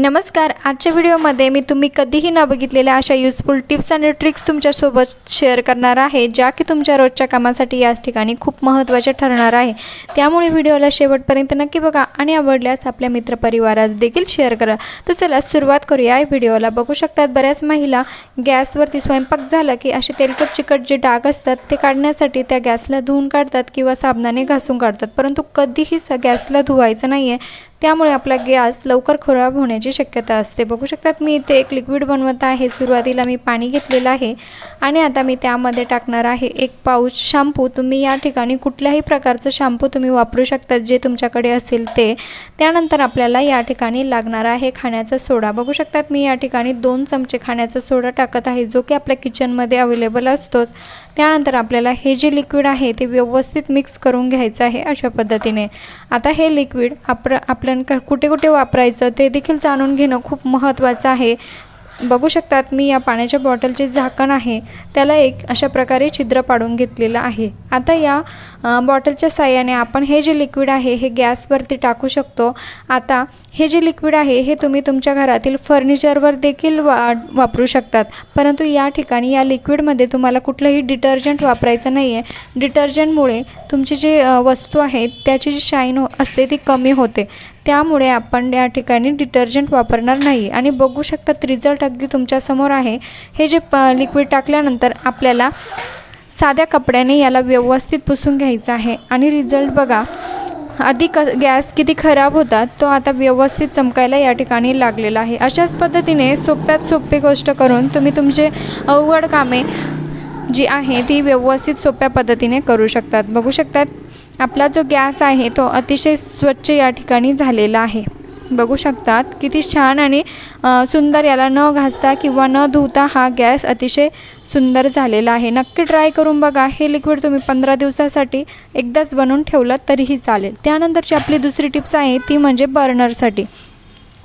नमस्कार. आजच्या व्हिडिओमध्ये मी तुम्ही कधीही न बघितलेल्या अशा युजफुल टिप्स आणि ट्रिक्स तुमच्यासोबत शेअर करणार आहे ज्या की तुमच्या रोजच्या कामासाठी या ठिकाणी खूप महत्त्वाच्या ठरणार आहे. त्यामुळे व्हिडिओला शेवटपर्यंत नक्की बघा आणि आवडल्यास आपल्या मित्रपरिवारास देखील शेअर करा. तर चला सुरुवात करूया. या व्हिडिओला बघू शकतात बऱ्याच महिला गॅसवरती स्वयंपाक झाला की असे तेलकट चिकट जे डाग असतात ते काढण्यासाठी त्या गॅसला धुवून काढतात किंवा साबणाने घासून काढतात. परंतु कधीही स गॅसला धुवायचं नाही आहे त्यामुळे आपला गॅस लवकर खराब होण्याची शक्यता असते. बघू शकतात मी इथे एक लिक्विड बनवत आहे. सुरुवातीला मी पाणी घेतलेलं आहे आणि आता मी त्यामध्ये टाकणार आहे एक पाऊच शॅम्पू तुम्ही या ठिकाणी कुठल्याही प्रकारचं शॅम्पू तुम्ही वापरू शकता जे तुमच्याकडे असेल ते. त्यानंतर आपल्याला या ठिकाणी लागणार आहे खाण्याचा सोडा. बघू शकतात मी या ठिकाणी दोन चमचे खाण्याचा सोडा टाकत आहे जो की आपल्या किचनमध्ये अवेलेबल असतोच. त्यानंतर आपल्याला हे जे लिक्विड आहे ते व्यवस्थित मिक्स करून घ्यायचं आहे अशा पद्धतीने. आता हे लिक्विड आप आपल्या कुठे कुठे वापरायचं ते देखील जाणून घेणं खूप महत्त्वाचं आहे. बघू शकतात मी या पाण्याच्या बॉटलचे झाकण आहे. त्याला एक अशा प्रकारे छिद्र पाडून घेतलेलं आहे. आता या बॉटलच्या साह्याने आपण हे जे लिक्विड आहे हे गॅसवरती टाकू शकतो. आता हे जे लिक्विड आहे हे तुम्ही तुमच्या घरातील फर्निचरवर देखील वा वापरू शकतात. परंतु या ठिकाणी या लिक्विडमध्ये तुम्हाला कुठलंही डिटर्जंट वापरायचं नाही आहे डिटर्जंटमुळे तुमची जी वस्तू आहे त्याची जी शाईन हो- असते ती कमी होते. त्यामुळे आपण या ठिकाणी डिटर्जंट वापरणार नाही. आणि बघू शकतात रिझल्ट अगदी तुमच्यासमोर आहे. हे जे प लिक्विड टाकल्यानंतर आपल्याला साध्या कपड्याने याला व्यवस्थित पुसून घ्यायचं आहे. आणि रिझल्ट बघा आधी क गॅस किती खराब होता तो आता व्यवस्थित चमकायला या ठिकाणी लागलेला आहे. अशाच पद्धतीने सोप्यात सोपी गोष्ट करून तुम्ही तुमचे अवघड कामे जी आहे ती व्यवस्थित सोप्या पद्धतीने करू शकतात. बघू शकतात आपला जो गॅस आहे तो अतिशय स्वच्छ या ठिकाणी झालेला आहे. बघू शकतात किती छान आणि सुंदर याला न घासता किंवा न धुता हा गॅस अतिशय सुंदर झालेला आहे. नक्की ट्राय करून बघा हे लिक्विड तुम्ही पंधरा दिवसासाठी एकदाच बनवून ठेवलं तरीही चालेल. त्यानंतरची आपली दुसरी टिप्स आहे ती म्हणजे बर्नरसाठी.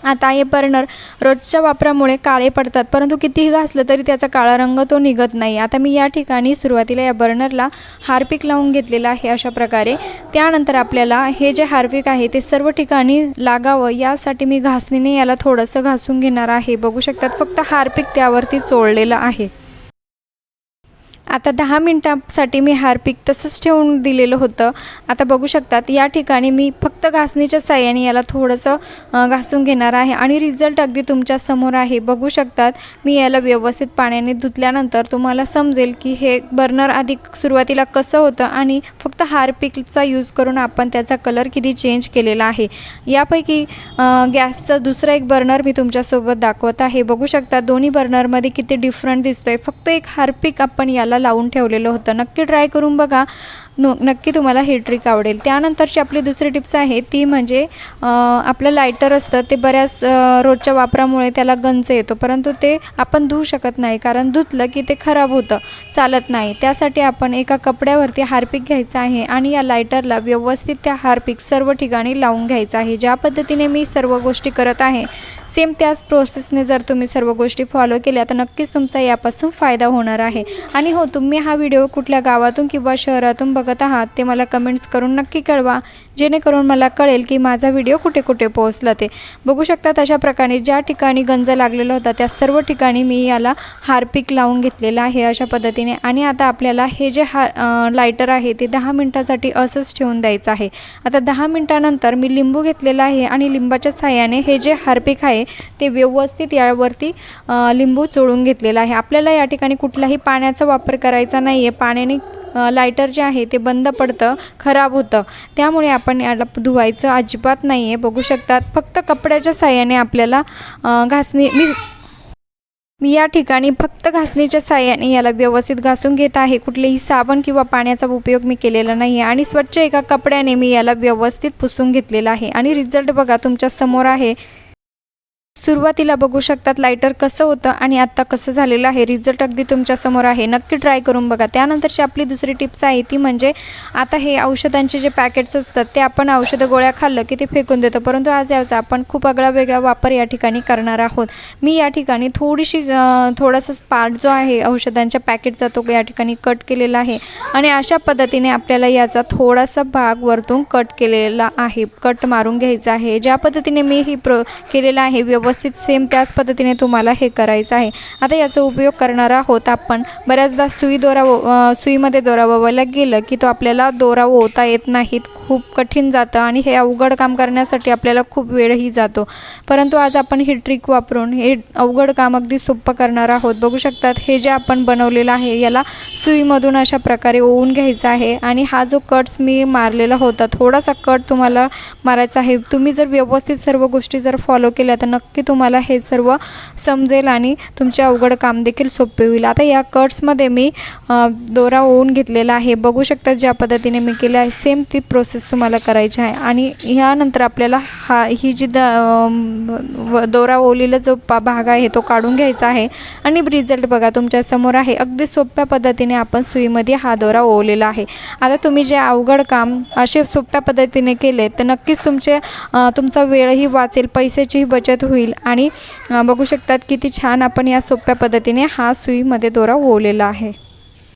आता हे बर्नर रोजच्या वापरामुळे काळे पडतात. परंतु कितीही घासलं तरी त्याचा काळा रंग तो निघत नाही. आता मी या ठिकाणी सुरुवातीला या बर्नरला हार्पिक लावून घेतलेलं आहे अशा प्रकारे. त्यानंतर आपल्याला हे जे हार्पिक आहे ते सर्व ठिकाणी लागावं यासाठी मी घासणीने याला थोडंसं घासून घेणार आहे. बघू शकतात फक्त हार्पिक त्यावरती चोळलेलं आहे. आता दहा मिनटासाठी मी हार्पिक तसंच ठेवून दिलेलं होतं. आता बघू शकतात या ठिकाणी मी फक्त घासणीच्या साह्याने याला थोडंसं घासून घेणार आहे. आणि रिझल्ट अगदी तुमच्यासमोर आहे. बघू शकतात मी याला व्यवस्थित पाण्याने धुतल्यानंतर तुम्हाला समजेल की हे बर्नर आधी सुरुवातीला कसं होतं आणि फक्त हार्पिकचा यूज करून आपण त्याचा कलर किती चेंज केलेला आहे. यापैकी गॅसचा दुसरा एक बर्नर मी तुमच्यासोबत दाखवत आहे. बघू शकता दोन्ही बर्नरमध्ये किती डिफरंट दिसतोय. फक्त एक हार्पिक आपण याला लावून ठेवलेलं होतं. नक्की ट्राय करून बघा. न नक्की तुम्हाला ही ट्रिक आवडेल. त्यानंतरची आपली दुसरी टिप्स आहे ती म्हणजे आपलं लायटर असतं ते बऱ्याच रोजच्या वापरामुळे त्याला गंज येतो. परंतु ते आपण धुवू शकत नाही कारण धुतलं की ते खराब होतं चालत नाही. त्यासाठी आपण एका कपड्यावरती हार्पिक घ्यायचं आहे आणि या लायटरला व्यवस्थित त्या हार्पिक सर्व ठिकाणी लावून घ्यायचं आहे. ज्या पद्धतीने मी सर्व गोष्टी करत आहे सेम त्याच प्रोसेसने जर तुम्ही सर्व गोष्टी फॉलो केल्या तर नक्कीच तुमचा यापासून फायदा होणार आहे. आणि हो तुम्ही हा व्हिडिओ कुठल्या गावातून किंवा शहरातून बघत आहात ते मला कमेंट्स करून नक्की कळवा. जेणेकरून मला कळेल की माझा व्हिडिओ कुठे कुठे पोहोचला ते. बघू शकतात अशा प्रकारे ज्या ठिकाणी गंज लागलेला होता त्या सर्व ठिकाणी मी याला हार्पिक लावून घेतलेला आहे अशा पद्धतीने. आणि आता आपल्याला हे जे हार लायटर आहे ते दहा मिनटासाठी असंच ठेवून द्यायचं आहे. आता दहा मिनटानंतर मी लिंबू घेतलेला आहे आणि लिंबाच्या साह्याने हे जे हार्पिक आहे ते व्यवस्थित यावरती लिंबू चोळून घेतलेलं आहे. आपल्याला या ठिकाणी कुठलाही पाण्याचा वापर करायचा नाही आहे पाण्याने लायटर जे आहे ते बंद पडतं खराब होतं. त्यामुळे आपण याला धुवायचं अजिबात नाही आहे बघू शकतात. फक्त कपड्याच्या साह्याने आपल्याला घासणी मी मी या ठिकाणी फक्त घासणीच्या साह्याने याला व्यवस्थित घासून घेत आहे. कुठलेही साबण किंवा पाण्याचा उपयोग मी केलेला नाही आहे आणि स्वच्छ एका कपड्याने मी याला व्यवस्थित पुसून घेतलेला आहे. आणि रिझल्ट बघा तुमच्यासमोर आहे. सुरुवातीला बघू शकतात लायटर कसं होतं आणि आत्ता कसं झालेलं आहे. रिझल्ट अगदी तुमच्यासमोर आहे. नक्की ट्राय करून बघा. त्यानंतरची आपली दुसरी टिप्स आहे ती म्हणजे आता हे औषधांचे जे पॅकेट्स असतात ते आपण औषधं गोळ्या खाल्लं की ते फेकून देतो. परंतु आज याचा आपण खूप आगळा वेगळा वापर या ठिकाणी करणार आहोत. मी या ठिकाणी थोडीशी थोडासा पार्ट जो आहे औषधांच्या पॅकेटचा तो या ठिकाणी कट केलेला आहे. आणि अशा पद्धतीने आपल्याला याचा थोडासा भाग वरतून कट केलेला आहे. कट मारून घ्यायचा आहे. ज्या पद्धतीने मी ही प्रो केलेला आहे व्यव व्यवस्थित सेम त्याच पद्धतीने तुम्हाला हे करायचं आहे. आता याचा उपयोग करणार आहोत आपण. बऱ्याचदा सुई दोरा सुईमध्ये दोरा ओवायला गेलं की तो आपल्याला दोरा ओवता येत नाहीत. खूप कठीण जातं आणि हे अवघड काम करण्यासाठी आपल्याला खूप वेळही जातो. परंतु आज आपण ही ट्रिक वापरून हे अवघड काम अगदी सोपं करणार आहोत. बघू शकतात हे जे आपण बनवलेलं आहे याला सुईमधून अशा प्रकारे ओवून घ्यायचा आहे आणि हा जो कट्स मी मारलेला होता थोडासा कट तुम्हाला मारायचा आहे. तुम्ही जर व्यवस्थित सर्व गोष्टी जर फॉलो केल्या तर नक्की तुम्हाला हे सर्व समजेल आणि तुमचे अवघड काम देखील सोपे होईल. आता या कट्समध्ये मी दोरा ओवून घेतलेला आहे. बघू शकता ज्या पद्धतीने मी केलं आहे. सेम ती प्रोसेस तुम्हाला करायची आहे. आणि ह्यानंतर आपल्याला हा ही जी द व- दोरा ओवलेला जो पा भाग आहे तो काढून घ्यायचा आहे. आणि रिझल्ट बघा तुमच्यासमोर आहे. अगदी सोप्या पद्धतीने आपण सुईमध्ये हा दोरा ओवलेला आहे. आता तुम्ही जे अवघड काम असे सोप्या पद्धतीने केले तर नक्कीच तुमचे तुमचा वेळही वाचेल पैशाचीही बचत होईल. आणि बघू शकतात किती छान आपण या सोप्या पद्धतीने हा सुईमध्ये दोरा ओवलेला आहे.